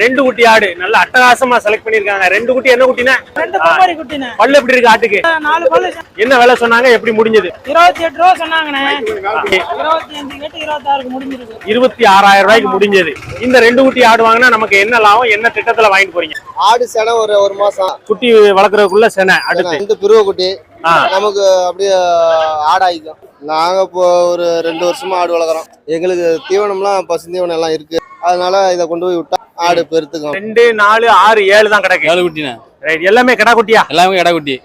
ரெண்டு குட்டி ஆடு. நல்ல அட்டகாசமா செலக்ட் பண்ணிருக்காங்க ரெண்டு குட்டி என்ன குட்டினா? பல்லு எப்படி இருக்கு ஆட்டுக்கு? என்ன விலை சொன்னாங்க? எப்படி முடிஞ்சது? இருபத்தி எட்டு ரூபா சொன்னாங்கண்ணே. இருபத்தி ஆறாயிரம் ரூபாய்க்கு முடிஞ்சது. இந்த ரெண்டு குட்டி ஆடு வாங்கினா நமக்கு என்ன லாபம்? என்ன திட்டத்துல வாங்கிட்டு போறீங்க? ஆடு செனை ஒரு ஒரு மாசம். குட்டி வளர்க்கறதுக்குள்ள செனை அடுத்து. இந்த பிரிவு குட்டி. நமக்கு அப்படியே ஆடாயிக்கும். நாங்க இப்போ ஒரு ரெண்டு வருஷமா ஆடு வளர்க்குறோம். எங்களுக்கு தீவனம்லாம் பசு தீவனம் எல்லாம் இருக்கு. அதனால இதை கொண்டு போய் விட்டா ஆடு பெருத்துக்கும். ரெண்டு நாலு ஆறு ஏழு தான் கிடக்கு. ஏழு குட்டிண்ணே. ரைட் எல்லாமே கிடா குட்டியா? எல்லாமே கடா குட்டி.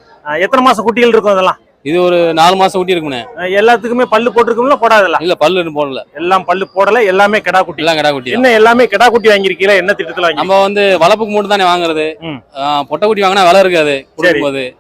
எத்தனை மாசம் குட்டிகள் இருக்கும் அதெல்லாம் இது ஒரு நாலு மாசம் குட்டி இருக்குண்ணே. எல்லாத்துக்குமே பல்லு போட்டிருக்கும்ல போடாதல இல்ல பல்லு போடல. எல்லாம் பல்லு போடல எல்லாமே கிடா குட்டி. எல்லாம் கடா குட்டி. என்ன எல்லாமே கிடா குட்டி வாங்கிருக்கீங்களா என்ன திட்டத்துல வாங்கி நம்ம வந்து வளர்ப்புக்கு மட்டும் தானே வாங்குறது. பொட்டை குட்டி வாங்கினா விலை இருக்காது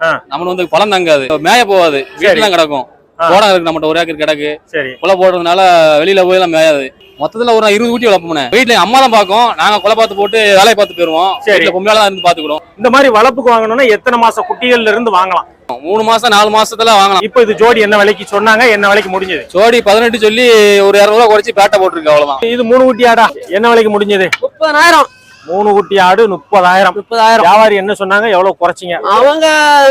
ஆ. நம்மளுக்கு வந்து பழம் தங்காது. மேய போகாது. வீட்டுல தான் கிடக்கும். ஆ. போடம் இருக்கு நம்மகிட்ட ஒரு ஏக்கர் கிடக்கு. சரி. குலை போடுறதுனால வெளியில போய் எல்லாம் மேயாது. மொத்தத்துல ஒரு இருபது குட்டி வளர்ப்போம்ண்ணே வீட்டுல அம்மா தான் பார்க்கும். நாங்க குலை பார்த்து போட்டு வேலையை பார்த்து போயிருவோம். சரி. பொம்பளை தான் இருந்து பாத்துக்கிடும் இந்த மாதிரி வளர்ப்புக்கு வாங்கணும்னா எத்தனை மாசம் குட்டிகள்ல இருந்து வாங்கலாம்? மூணு மாசம் நாலு மாசத்துல வாங்கலாம். இப்போ இது ஜோடி என்ன விலைக்கு சொன்னாங்க? என்ன விலைக்கு முடிஞ்சது? ஜோடி பதினெட்டு சொல்லி ஒரு இரநூறுவா குறைச்சி பேட்டை போட்டிருக்கு அவ்வளவுதான். இது மூணு குட்டி ஆடா என்ன விலைக்கு முடிஞ்சது? முப்பதாயிரம். மூணு குட்டி ஆடு முப்பதாயிரம். முப்பதாயிரம். வியாபாரி என்ன சொன்னாங்க? எவ்வளவு குறைச்சிங்க? அவங்க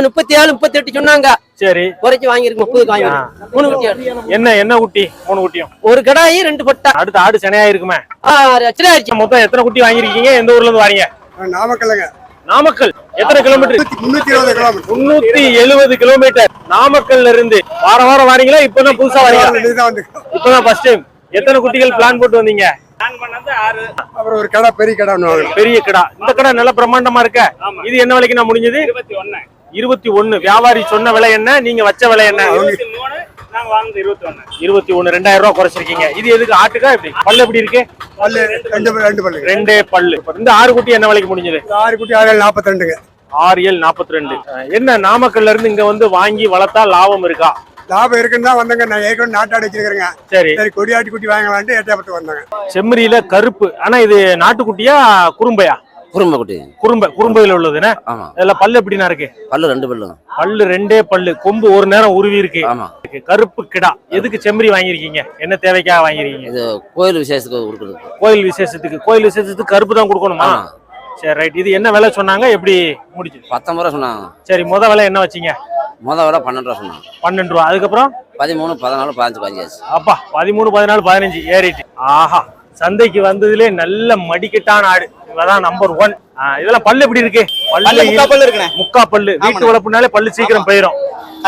முப்பத்தி ஏழு முப்பத்தி எட்டு சொன்னாங்க. சரி. குறைச்சி வாங்கியிருக்கு முப்பதுக்கு வாங்கியிருக்கு. மூணு குட்டி ஆடு. என்ன என்ன குட்டி? மூணு குட்டியும். ஒரு கடாயி ரெண்டு பட்டா. அடுத்த ஆடு செனையா இருக்குமே மொத்தம் எத்தனை குட்டி வாங்கிருக்கீங்க எந்த ஊர்ல இருந்து வாரீங்க? நாமக்கல்லுங்க. நாமக்கல். எத்தனை கிலோமீட்டர்? முன்னூத்தி எழுபது கிலோமீட்டர். நாமக்கல்ல இருந்து. வாரம் வாரம் வாரீங்களா? இப்பதான் புதுசா வந்து இப்பதான் ஃபர்ஸ்ட் டைம் எத்தனை குட்டிகள் பிளான் போட்டு வந்தீங்க? அப்புறம் ஒரு கடை பெரிய கடை ஒன்று பெரிய கடா. இந்த கடை நல்ல பிரம்மாண்டமா இருக்க. இது என்ன விலைக்கு நான் முடிஞ்சது? இருபத்தி ஒண்ணு வியாபாரி சொன்ன விலை என்ன? நீங்க வச்ச விலை என்ன? இருபத்தி ஒண்ணு ரெண்டாயிரம் ரூபாய் குறைச்சிருக்கீங்க. இது எதுக்கு? ஆட்டுக்கா எப்படி? பல்லு எப்படி இருக்கு? பல்லு ரெண்டு பல்லு, ரெண்டு பல்லு. ரெண்டே பல்லு. இந்த ஆறு குட்டி என்ன விலைக்கு முடிஞ்சது? ஆறு குட்டி ஆறு நாற்பத்தி ரெண்டுங்க. ஆறு ஏழு நாற்பத்தி ரெண்டு. என்ன நாமக்கல்ல இருந்து இங்க வந்து வாங்கி வளர்த்தா லாபம் இருக்கா? லாபம் இருக்குன்னு தான் வந்தங்க. நான் ஏற்கனவே நாட்டாடு வச்சிருக்கிறேங்க. சரி. சரி கொடியாட்டி குட்டி வாங்கலான்ட்டு எட்டாப்பத்து வந்தாங்க. செம்மறியில கருப்பு. ஆனா இது நாட்டுக்குட்டியா குறும்பையா? குறும்ப குட்டி. குறும்பை குறும்பையில உள்ளதுன்னா? ஆமா. இதுல பல்லு எப்படின்னா இருக்கு? பல்லு ரெண்டு பல்லு. பல்லு ரெண்டே பல்லு. கொம்பு ஒரு நேரம் உருவி இருக்கு. ஆமா. கருப்பு கிடா. எதுக்கு செம்மறி வாங்கியிருக்கீங்க? என்ன தேவைக்காக வாங்கிருக்கீங்க இது கோயில் விசேஷத்துக்கு கொடுக்குறது. கோயில் விசேஷத்துக்கு. கோயில் விசேஷத்துக்கு கருப்பு தான் கொடுக்கணுமா? சரி ரைட் இது என்ன விலை சொன்னாங்க? எப்படி முடிச்சு பத்தொன்பது ரூபா சொன்னாங்க. சரி முத விலை என்ன வச்சீங்க? முத விட பன்னெண்டு ரூபா சொன்னாங்க. பன்னெண்டு ரூபா. அதுக்கப்புறம்? பதிமூணு பதினாலு பதினஞ்சு பதினஞ்சு அப்பா பதிமூணு பதினாலு பதினஞ்சு. ஏறிட்டு. ஆஹா சந்தைக்கு வந்ததுலே நல்ல மடிக்கட்டான ஆடு. இவதான் நம்பர் ஒன் இதெல்லாம் பல்லு எப்படி இருக்கு? பல்லு முக்கா பல்லு இருக்குண்ணே. முக்கா பல்லு. வீட்டு வளர்ப்புனாலே பல்லு சீக்கிரம் போயிரும்.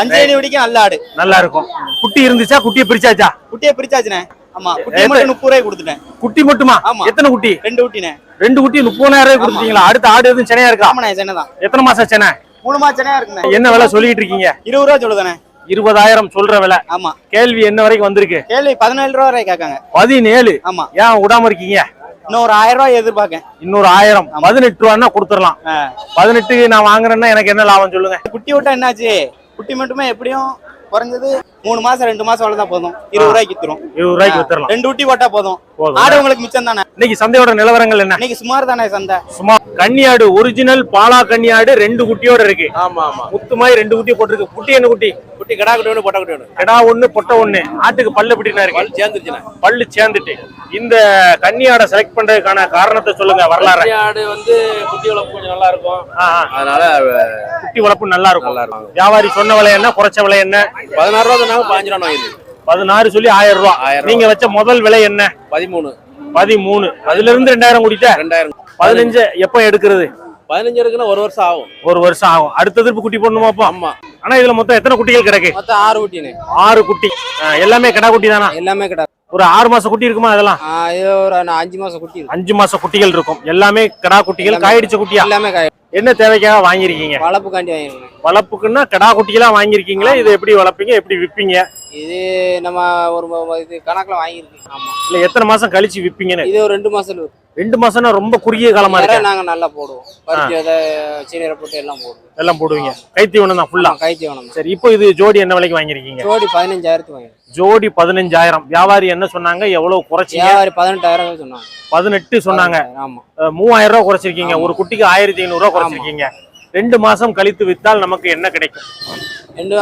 அஞ்சு வடிக்கும் நல்ல ஆடு. நல்லா இருக்கும். குட்டி இருந்துச்சா? குட்டியை பிரிச்சாச்சா? குட்டியை பிரிச்சாச்சுண்ணே. ஆமா குட்டி மட்டும் முப்பது ரூபாய் கொடுத்துட்டேன். குட்டி மட்டுமா. எத்தனை குட்டி? ரெண்டு குட்டிண்ணே. ரெண்டு குட்டி முப்பதாயிரம் ரூபாய் கொடுத்தீங்களா அடுத்த ஆடு எதுவும் சென்னையா இருக்கா? ஆமாண்ணே சென்னை தான். எத்தனை மாசம் சென்னை? மூணு மாசம் இருக்குண்ணே? என்ன விலை சொல்லிட்டு இருக்கீங்க? இருபது ரூபா சொல்லுதானே இருபதாயிரம் சொல்ற விலை. ஆமா. கேள்வி என்ன வரைக்கும் வந்திருக்கு? கேள்வி பதினேழு ரூபா வரை கேட்காங்க. பதினேழு? ஆமா. ஏன் விடாம இருக்கீங்க? இன்னும் ஒரு ஆயிரம் ரூபாய் எதிர்பார்க்கேன். இன்னொரு ஆயிரம். பதினெட்டு ரூபான்னா கொடுத்துடலாம். ஆ. பதினெட்டுக்கு நான் வாங்குறேன்னா எனக்கு என்ன லாபம் சொல்லுங்க. குட்டி விட்டா என்னாச்சு? குட்டி மட்டுமே எப்படியும் குறைஞ்சது மூணு மாசம் ரெண்டு மாசம் வளர்ந்தா போதும். இருபது ரூபாய்க்கு வித்துரும். இருபது ரூபாய்க்கு வித்துடலாம். ரெண்டு குட்டி போட்டா போதும். ஆடு உங்களுக்கு மிச்சம் தானே? இன்னைக்கு சந்தையோட நிலவரங்கள் என்ன? இன்னைக்கு சுமார் தானே சந்தை? சும்மா கன்னியாடு ஒரிஜினல் பாலா கன்னியாடு ரெண்டு குட்டியோட இருக்கு. ஆமா ஆமா. முத்து மாதிரி ரெண்டு குட்டி போட்டிருக்கு. குட்டி என்ன குட்டி? குட்டி கடா குட்டி ஒன்று பொட்டை குட்டி ஒன்று கிடா ஒண்ணு பொட்டை ஒண்ணு. ஆட்டுக்கு பல்லு எப்படின்னா இருக்கு. சேர்ந்துருச்சுண்ணே. பல்லு சேர்ந்துட்டு. இந்த கன்னியாடை செலக்ட் பண்றதுக்கான காரணத்தை சொல்லுங்க வரலாறு. ஆடு வந்து குட்டி வளர்ப்பு கொஞ்சம் நல்லா இருக்கும். அதனால குட்டி வளர்ப்பு நல்லா இருக்கும். வியாபாரி சொன்ன விலை என்ன குறைச்ச விலை என்ன? பதினாறு ரூபா பதினஞ்சு ரூபா வாங்கிது பதினாறு சொல்லி ஆயிரம் ஆயிரம் நீங்க வச்ச முதல் விலை என்ன? பதிமூணு. பதிமூணு. அதுல இருந்து ரெண்டாயிரம் கூட்டிட்ட ரெண்டாயிரம். பதினஞ்சு எப்ப எடுக்கிறது? பதினஞ்சு இருக்குன்னா ஒரு வருஷம் ஆகும். ஒரு வருஷம் ஆகும். அடுத்த திருப்பு குட்டி போடணுமா அப்போ? ஆமா. ஆனா இதுல மொத்தம் எத்தனை குட்டிகள் கிடக்கு? மொத்தம் ஆறு குட்டினே. ஆறு குட்டி. எல்லாமே கிடா குட்டி தானா? எல்லாமே கிடா. ஒரு ஆறு மாசம் குட்டி இருக்குமா அதெல்லாம் ஒரு அஞ்சு மாசம் குட்டி. அஞ்சு மாசம் குட்டிகள் இருக்கும். எல்லாமே கிடா குட்டிகள். காயடிச்ச குட்டியா? எல்லாமே காய் என்ன தேவைக்காக வாங்கியிருக்கீங்க? வளர்ப்புக்காண்டி வாங்கிருக்கேன் வளர்ப்புக்குன்னா கிடா குட்டிகளா வாங்கியிருக்கீங்களா இது எப்படி வளர்ப்பீங்க? எப்படி விப்பீங்க இது நம்ம ஒரு இது கணக்குல வாங்கியிருக்கு ஆமா. இல்ல எத்தனை மாசம் கழிச்சு விப்பீங்கன்னு இது ஒரு ரெண்டு மாசம் ரெண்டு மாசம்னா ரொம்ப குறுகிய காலமா இருக்கு? நாங்க நல்லா போடுவோம். பருத்தி விதை சீனியரை போட்டு எல்லாம் போடுவோம். எல்லாம் போடுவீங்க. கைத்தீவனம் தான் ஃபுல்லா ஆமா, கை தீவனம் தான். சரி இப்போ இது ஜோடி என்ன விலைக்கு வாங்கியிருக்கீங்க? ஜோடி பதினஞ்சாயிரத்துக்கு வாங்கிருக்கேன் ஜோடி பதினஞ்சாயிரம். வியாபாரி என்ன சொன்னாங்க? எவ்வளவு குறைச்சீங்க? வியாபாரி பதினெட்டாயிரம் சொன்னாங்க. பதினெட்டு சொன்னாங்க. ஆமா. மூவாயிரம் ரூபாய் குறைச்சிருக்கீங்க. ஒரு குட்டிக்கு ஆயிரத்தி ஐநூறு ரூபாய் குறைச்சிருக்கீங்க. ரெண்டு மாசம் கழித்து வித்தால் நமக்கு என்ன கிடைக்கும்? ரெண்டு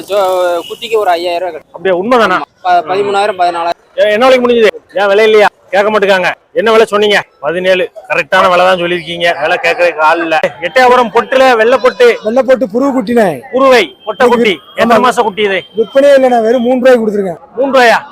சொ- குட்டிக்கு ஒரு ஐயாயிரம் ரூபாய் கிடைக்கும். அப்படியே உண்மைதானா? ப- பதிமூணாயிரம் பதினாலாயிரம். என்ன விலைக்கு முடிஞ்சது? ஏன் விலை இல்லையா? கேட்க மாட்டேங்காங்க என்ன விலை சொன்னீங்க? பதினேழு. கரெக்டான விலை தான் சொல்லியிருக்கீங்க. விலை கேட்கறதுக்கு ஆள் இல்ல. எட்டயபுரம் பொட்டுல வெள்ளை பொட்டு. வெள்ளை போட்டு புருவ குட்டினே. குருவை பொட்டை குட்டி. எத்தனை மாசம் குட்டி இது? விற்பனையே இல்லைண்ணா வெறும் மூணு ரூபாய்க்கு கொடுத்துருக்கேன். மூன்று ரூபாயா?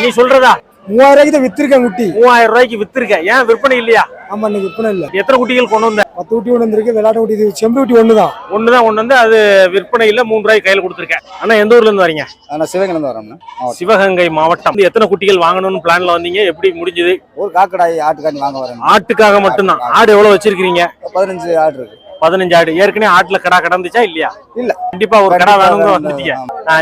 நீ சொல்றதா? மூவாயிரம் ரூபாய்க்கு வித்திருக்கேன் குட்டி. மூவாயிரம் ரூபாய்க்கு வித்திருக்க ஏன்? விற்பனை இல்லையா? ஆமா இன்னைக்கு விற்பனை இல்ல. எத்தனை குட்டிகள் கொண்டு வந்த? பத்து குட்டி ஒன்று வந்திருக்கு விளையாட்டு குட்டி இது செம்பு குட்டி ஒன்று தான் ஒண்ணுதான் கொண்டு வந்து அது விற்பனை இல்ல மூன்று ரூபாய்க்கு கையில கொடுத்துருக்கேன். ஆனா எந்த ஊர்ல இருந்து வரீங்க? நான் சிவகங்கலேருந்து வரோம்ண்ணா சிவகங்கை மாவட்டம். எத்தனை குட்டிகள் வாங்கணும்னு பிளான்ல வந்தீங்க? எப்படி முடிஞ்சது? ஒரு காக்கடாய் ஆட்டுக்காண்டி வாங்க வரேன் ஆட்டுக்காக மட்டும்தான். ஆடு எவ்வளவு வச்சிருக்கீங்க பதினஞ்சு ஆடு இருக்கு. பதினஞ்சு ஆடு. ஏற்கனவே ஆட்டுல கடா கடந்துச்சா இல்லையா? இல்ல. கண்டிப்பா ஒரு கடா வேணுங்க. வந்துட்டீங்க.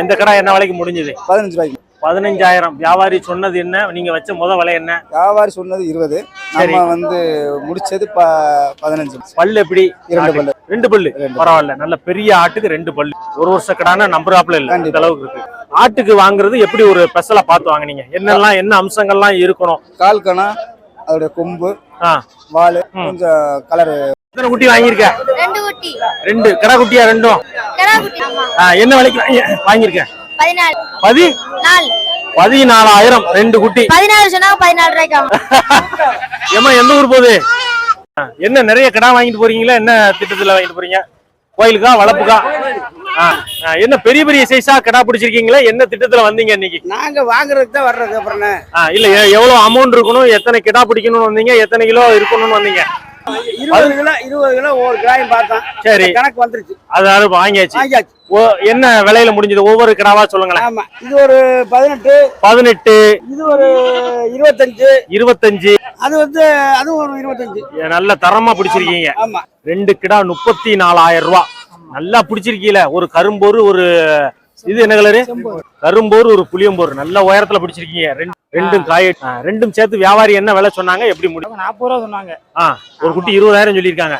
இந்த கடா என்ன விலைக்கு முடிஞ்சது? பதினஞ்சு ரூபாய்க்கு. பதினஞ்சாயிரம். வியாபாரி சொன்னது என்ன? நீங்க வச்ச முத விலை என்ன? வியாபாரி சொன்னது இருபது. நம்ம வந்து முடிச்சது ப- பதினஞ்சு. பல்லு எப்படி? இரண்டு பல்லு. ரெண்டு பல்லு. பரவாயில்ல. நல்ல பெரிய ஆட்டுக்கு ரெண்டு பல்லு. ஒரு வருஷ கடான நம்புறாப்புல இல்ல. இந்த. அளவுக்கு இருக்கு. ஆட்டுக்கு வாங்குறது எப்படி ஒரு ஸ்பெஷலா பார்த்து வாங்குனீங்க? என்னெல்லாம் என்ன அம்சங்கள்லாம் இருக்கணும்? கால் கணா அதோடைய கொம்பு ஆ. வால். கொஞ்சம் கலர் எத்தனை குட்டி வாங்கியிருக்க? ரெண்டு குட்டி. ரெண்டு. கடா குட்டியா ரெண்டும்? கிடா குட்டி. ஆமா. ஆ, என்ன விலைக்கு வாங்கி வாங்கியிருக்க? பதினாலு. பதி பதினாலாயிரம் ரெண்டு குட்டி. பதினாலு சொன்னாங்க பதினாலு ரூபாய்க்கு ஏமா எந்த ஊர் போகுது? என்ன நிறைய கடா வாங்கிட்டு போறீங்களா? என்ன திட்டத்துல வாங்கிட்டு போறீங்க? கோயிலுக்கா ஆ, என்ன பெரிய பெரிய சைஸா கடா பிடிச்சிருக்கீங்களா? என்ன திட்டத்துல வந்தீங்க இன்னைக்கு? நாங்க வாங்குறதுக்கு தான் வர்றது அப்புறம் இல்ல எவ்வளவு அமௌண்ட் இருக்கணும்? எத்தனை கிடா பிடிக்கணும்னு வந்தீங்க? எத்தனை கிலோ இருக்கணும்னு வந்தீங்க? இருபது கிலோ இருபது கிலோ ஒரு கிராயம் பார்த்தோம் சரி. கணக்கு வந்துருச்சு. அதாவது வாங்கியாச்சு. வாங்கியாச்சு. ஓ, என்ன விலையில முடிஞ்சது? ஒவ்வொரு கிடாவா சொல்லுங்களேன். ஆமா இது ஒரு பதினெட்டு பதினெட்டு இது ஒரு இருபத்தஞ்சு. இருபத்தஞ்சு. அது வந்து அதுவும் ஒரு இருபத்தஞ்சு. நல்ல தரமா பிடிச்சிருக்கீங்க. ஆமா ரெண்டு கிடா முப்பத்தி நாலாயிரம் ரூபாய் நல்லா பிடிச்சிருக்கீல? ஒரு கரும்போரு ஒரு இது என்ன கலரு கரும்போர் ஒரு புளியம்போர். நல்ல உயரத்துல பிடிச்சிருக்கீங்க. ரெண்டு ரெண்டும் காய ரெண்டும் சேர்த்து வியாபாரி என்ன விலை சொன்னாங்க? எப்படி முடியும் நாற்பது ரூபா சொன்னாங்க. ஒரு குட்டி இருபதாயிரம் சொல்லியிருக்காங்க.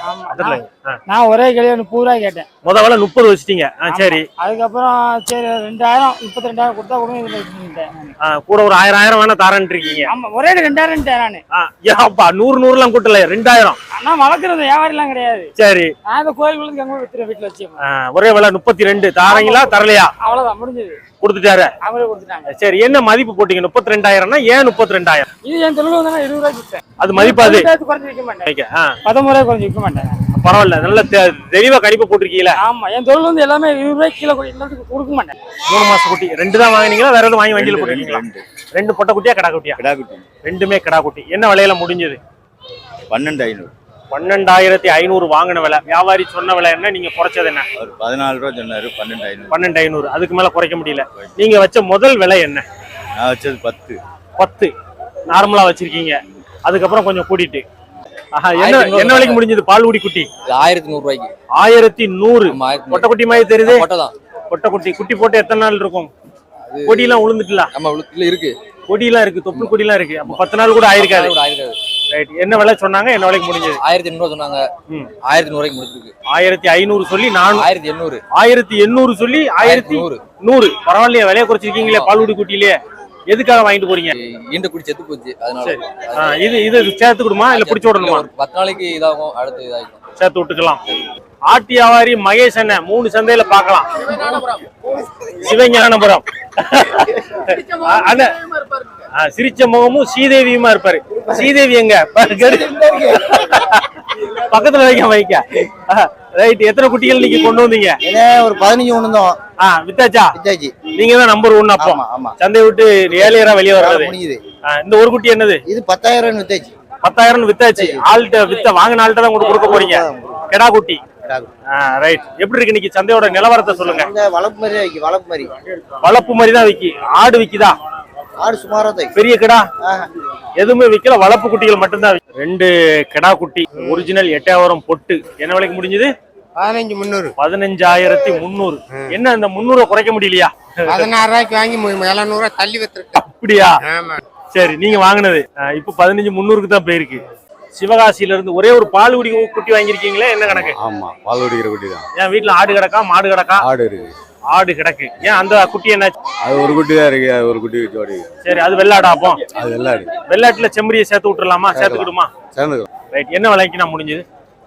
நான் ஒரே கிளிய முப்பது ரூபாய் கேட்டேன். முத விலை முப்பது வச்சிட்டீங்க. சரி. அதுக்கப்புறம் சரி ரெண்டாயிரம் முப்பத்தி ரெண்டாயிரம் கொடுத்தா. ஆ, கூட ஒரு ஆயிரம் ஆயிரம் வேணா தாரன்ட்டு இருக்கீங்க. ஆமா ஒரே ரெண்டாயிரம் நானு. ஆ, ஏப்பா நூறு நூறுலாம் கூட்டல ரெண்டாயிரம். ஆனா வளர்க்குறது வியாபாரிலாம் கிடையாது. சரி. நான் இந்த வித்துறேன் வீட்டுல வச்சு. ஒரே விலை முப்பத்தி ரெண்டு. தாரீங்களா தரலையா? அவ்வளவுதான் முடிஞ்சது. கொடுத்துட்டாரு. அவங்களே கொடுத்துட்டாங்க. சரி என்ன மதிப்பு போட்டீங்க? முப்பத்தி ரெண்டாயிரம்னா ஏன் முப்பத்தி ரெண்டாயிரம் இது என் தொழில் வந்து இருபது ரூபாய்க்கு வித்தேன். அது மதிப்பாது. குறைஞ்சு விற்க மாட்டேன். பத்தொன்பது ரூபாய் குறைஞ்சு விற்க மாட்டேன். பரவாயில்ல நல்ல தெ- தெளிவா கணிப்பு போட்டிருக்கீங்களா. ஆமா என் தொழில் வந்து எல்லாமே இருபது ரூபாய்க்கு கிலோ எல்லாத்துக்கும் கொடுக்க மாட்டேன். மூணு மாசம் குட்டி ரெண்டு தான் வாங்குனீங்களா வேற எதுவும் வாங்கி வண்டியில போட்டுருக்கீங்களா? ரெண்டு பொட்டை குட்டியா கடா குட்டியா ரெண்டுமே கடா குட்டி என்ன விலையில முடிஞ்சது? பன்னெண்டு ஐநூறு பன்னெண்டாயிரத்தி ஐநூறு வாங்கின விலை. வியாபாரி சொன்ன விலை என்ன? நீங்க குறைச்சது என்ன? அவர் பதினாலு ரூபா சொன்னாரு பன்னெண்டு ஐநூறு. பன்னெண்டு ஐநூறு. அதுக்கு மேல குறைக்க முடியல. நீங்க வச்ச முதல் விலை என்ன? நான் வச்சது பத்து. பத்து. நார்மலா வச்சிருக்கீங்க. அதுக்கப்புறம் கொஞ்சம் கூட்டிட்டு. ஆஹா, என்ன என்ன விலைக்கு முடிஞ்சது? பால்குடி குட்டி. ஆயிரத்தி நூறு ரூபாய்க்கு. ஆயிரத்தி நூறு. ஆமா. பொட்டை குட்டி மாதிரி தெரியுது. கொட்டை தான். குட்டி. குட்டி போட்டு எத்தனை நாள் இருக்கும்? கொடியெல்லாம் உளுந்துட்டுல. நம்ம இல்ல இருக்கு. கொடியெல்லாம் இருக்கு. தொப்புள் கொடியெல்லாம் இருக்கு. அப்ப பத்து நாள் கூட ஆயிருக்காது. ஆயிரம் ரைட் என்ன விலை சொன்னாங்க? என்ன விலைக்கு முடிஞ்சது? ஆயிரத்தி எண்ணூறு சொன்னாங்க. ஆயிரத்தி நூறு ரூபாய்க்கு முடிச்சிருக்கு ஆயிரத்தி ஐநூறு சொல்லி நான் ஆயிரத்தி எண்ணூறு. ஆயிரத்தி எண்ணூறு சொல்லி ஆயிரத்தி நூறு. நூறு. பரவாயில்லையே விலைய குறைச்சிருக்கீங்களே பால்குடி குட்டியிலே. எதுக்காக வாங்கிட்டு போறீங்க? ஈண்ட குடி செத்து போச்சு அதனால. இது இது சேர்த்துக்கிடுமா இல்ல பிடிச்சு விடணுமா? ஒரு பத்து நாளைக்கு இதாகும் அடுத்து இதாகும் சேர்த்து விட்டுக்கலாம். ஆட்டி வியாபாரி மகேஷ் அண்ணன் மூணு சந்தையில பார்க்கலாம். சிவஞானபுரம். அண்ணன் சிரிச்ச முகமும் ஸ்ரீதேவியுமா இருப்பாரு. ஸ்ரீதேவி எங்க. பக்கத்துல வைக்க வைக்க ரைட் எத்தனை குட்டிகள் நீங்க கொண்டு வந்தீங்க? ஒரு பதினஞ்சு ஒன்று தான். ஆ வித்தாச்சா? வித்தாச்சு. நீங்க தான் நம்பர் ஒன் அப்போ. ஆமா சந்தையை விட்டு ஏழையரா வெளியே ஆ, இந்த ஒரு குட்டி என்னது? இது பத்தாயிரம் வித்தாச்சு. பத்தாயிரம் வித்தாச்சு. ஆள்கிட்ட வித்த வாங்கின ஆள்கிட்ட தான் கொடுக்க போறீங்க. கெடா குட்டி. ரைட். எப்படி இருக்கு இன்னைக்கு சந்தையோட நிலவரத்தை சொல்லுங்க. வளர்ப்பு மாதிரி வளர்ப்பு மாதிரி. வளப்பு மாதிரி தான் விக்கி ஆடு விக்கிதா? ஆடு சுமாரா தான் பெரிய கிடா? எதுவுமே விக்கல. வளப்பு குட்டிகள் மட்டும்தான். ரெண்டு கிடா குட்டி ஒரிஜினல் எட்டாயிரம் பொட்டு. என்ன விலைக்கு முடிஞ்சது? பதினஞ்சு முந்நூறு. பதினஞ்சாயிரத்தி முந்நூறு. என்ன இந்த முந்நூறு குறைக்க முடியலையா? பதினாறு ரூபாய்க்கு வாங்கி எழுநூறுவா தள்ளி வித்துருக்கு அப்படியா? ஆமா. சரி நீங்க வாங்கினது. இப்ப பதினஞ்சு முந்நூறுக்கு தான் போயிருக்கு. சிவகாசியில இருந்து ஒரே ஒரு பால் குடி குட்டி வாங்கியிருக்கீங்களே என்ன கணக்கு? ஆமா பால் குடிக்கிற குட்டி தான். ஏன் வீட்டுல ஆடு கிடக்கா மாடு கிடக்கா? ஆடு இருக்கு ஆடு கிடக்கு. ஏன் அந்த குட்டி என்ன? அது ஒரு குட்டி தான் இருக்கு அது ஒரு குட்டி ஜோடி. சரி அது வெள்ளாடா அப்போ? அது வெள்ளாடு. வெள்ளாட்டுல செம்மறியை சேர்த்து விட்டுறலாமா? சேர்த்துக்கிடுமா சேர்ந்துக்கிறோம் ரைட் என்ன விலைக்கு நான் முடிஞ்சது?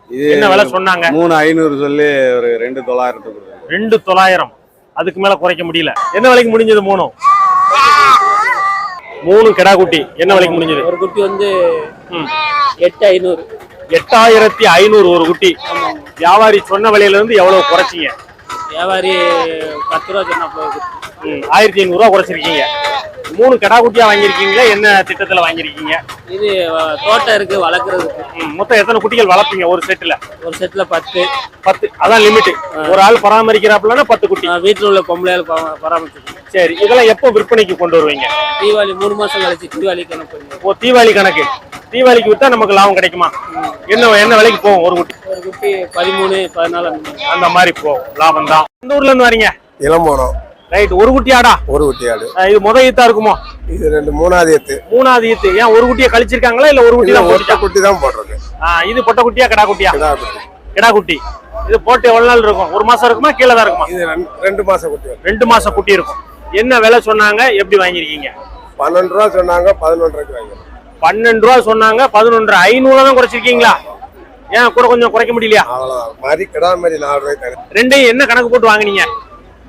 இது என்ன விலை சொன்னாங்க? மூணு ஐநூறு சொல்லி ஒரு ரெண்டு தொள்ளாயிரத்துக்கு. ரெண்டு தொள்ளாயிரம். அதுக்கு மேல குறைக்க முடியல. என்ன விலைக்கு முடிஞ்சது மூணும் மூணு கிடா குட்டி. என்ன விலைக்கு முடிஞ்சது? ஒரு குட்டி வந்து. எட்டு ஐநூறு. எட்டாயிரத்தி ஐநூறு ஒரு குட்டி. வியாபாரி சொன்ன விலையில இருந்து எவ்வளவு குறைச்சிங்க? வியாபாரி பத்து ரூபா சொன்னா போகுது ஆயிரத்தி ஐநூறு ரூபா குறைச்சிருக்கீங்க. மூணு கிடா குட்டியா வாங்கியிருக்கீங்களா? என்ன திட்டத்துல வாங்கியிருக்கீங்க? இது தோட்டம் இருக்கு வளர்க்குறதுக்கு. மொத்தம் எத்தனை குட்டிகள் வளர்ப்பீங்க ஒரு செட்டுல? ஒரு செட்ல பத்து. பத்து. அதான் லிமிட் ஒரு ஆள் பராமரிக்கிறாப்புலன்னா பத்து குட்டி. வீட்டில் உள்ள பொம்பளையால் பரா- பராமரிச்சிருக்கேன் சரி இதெல்லாம் எப்போ விற்பனைக்கு கொண்டு வருவீங்க? தீபாவளி மூணு மாசம் கழிச்சு தீபாவளி கணக்கு ஓ தீபாவளி கணக்கு. தீபாவளிக்கு வித்தா நமக்கு லாபம் கிடைக்குமா? என்ன என்ன விலைக்கு போகும் ஒரு குட்டி? ஒரு குட்டி பதிமூணு பதினாலு அந்த மாதிரி. போகும். லாபம் தான் எந்த ஊர்ல இருந்து வரீங்க? இளம்போனம் ரைட் ஒரு குட்டி ஆடா ஒரு குட்டி ஆடு இது முத ஈத்தா இருக்குமோ? இது ரெண்டு மூணாவது எத்து மூணாவது ஈத்து. ஏன் ஒரு குட்டியை கழிச்சிருக்காங்களா இல்ல ஒரு குட்டி தான் போட்டுச்சா? குட்டி தான் போடுறது இது பொட்டை குட்டியா கிடா குட்டியா? கிடா குட்டி. கிடா குட்டி. இது போட்டு எவ்வளவு நாள் இருக்கும்? ஒரு மாசம் இருக்குமா கீழே தான் இருக்குமா? இது ரெண்டு- மாசம் குட்டி. ரெண்டு மாசம் குட்டி இருக்கும். என்ன விலை சொன்னாங்க எப்படி வாங்கியிருக்கீங்க? பன்னெண்டு ரூபா சொன்னாங்க பதினொன்றரைக்கு வாங்கிடும் பன்னெண்டு ரூபா சொன்னாங்க பதினொன்று. ஐநூறு தான் குறைச்சிருக்கீங்களா? ஏன் கூட கொஞ்சம் குறைக்க முடியலையா? அவ்வளோதான் மாதிரி கிடா மாதிரி நாலு தரேன். ரெண்டையும் என்ன கணக்கு போட்டு வாங்குனீங்க?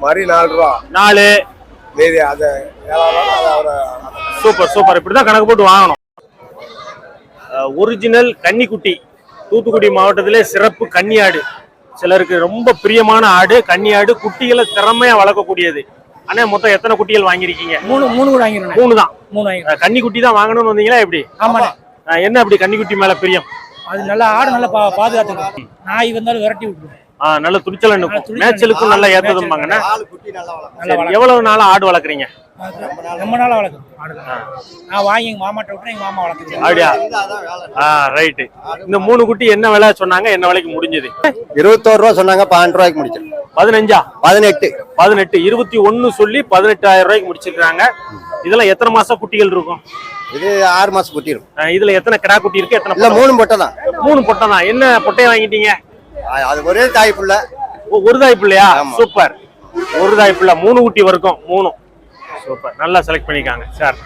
மாதிரி நாலு ரூபா நாலு. மீதி அதை சூப்பர் சூப்பர். இப்படிதான் கணக்கு போட்டு வாங்கணும். ஒரிஜினல் கன்னிக்குட்டி. தூத்துக்குடி மாவட்டத்திலே சிறப்பு கன்னி ஆடு சிலருக்கு ரொம்ப பிரியமான ஆடு கன்னி ஆடு குட்டிகளை திறமையா வளர்க்கக்கூடியது. அண்ணா மொத்தம் எத்தனை குட்டிகள் வாங்கியிருக்கீங்க? மூணு மூணு கூட வாங்கிடுவேன் மூணு தான். மூணு கன்னி குட்டி தான் வாங்கணும்னு வந்தீங்களா எப்படி? ஆமாண்ணே. அஹ் என்ன அப்படி கன்னிக்குட்டி மேல பிரியம்? அது நல்லா ஆடு நல்லா பா பாதுகாத்துக்கும் நாய் வந்தாலும் விரட்டி விட்டுருவேன் ஆ, நல்ல துணிச்சல் துணிச்சல் மேய்ச்சலுக்கும் நல்லா ஏத்ததும்பாங்கண்ணா. எவ்வளவு நாளா ஆடு வளர்க்குறீங்க? ரொம்ப நாளா வளர்க்கும் நான் வாங்கி எங்க மாமாட்ட விட்டுறேன் எங்க மாமா வளர்க்குறேன் அப்படியா? ஆ ரைட்டு. இந்த மூணு குட்டி என்ன விலை சொன்னாங்க? என்ன விலைக்கு முடிஞ்சது? இருபத்தோரு ரூபா சொன்னாங்க பன்னெண்டு ரூபாய்க்கு முடிச்சிடும் பதினஞ்சா? பதினெட்டு. பதினெட்டு. இருபத்தி ஒன்னு சொல்லி பதினெட்டாயிரம் ரூபாய்க்கு முடிச்சிருக்காங்க இதெல்லாம் எத்தனை மாசம் குட்டிகள் இருக்கும்? இது ஆறு மாசம் குட்டி இருக்கும். இதுல எத்தனை கிடா குட்டி இருக்கு? எத்தனை? மூணு பொட்டை தான். மூணு பொட்டை தான். என்ன பொட்டையை வாங்கிட்டீங்க? அது ஒரே தாய் புள்ள. ஒரு தாய் பிள்ளையா. சூப்பர் ஒரு தாய் பிள்ளை மூணு குட்டி வரைக்கும் மூணும். சூப்பர் நல்லா செலக்ட் பண்ணிருக்காங்க சார்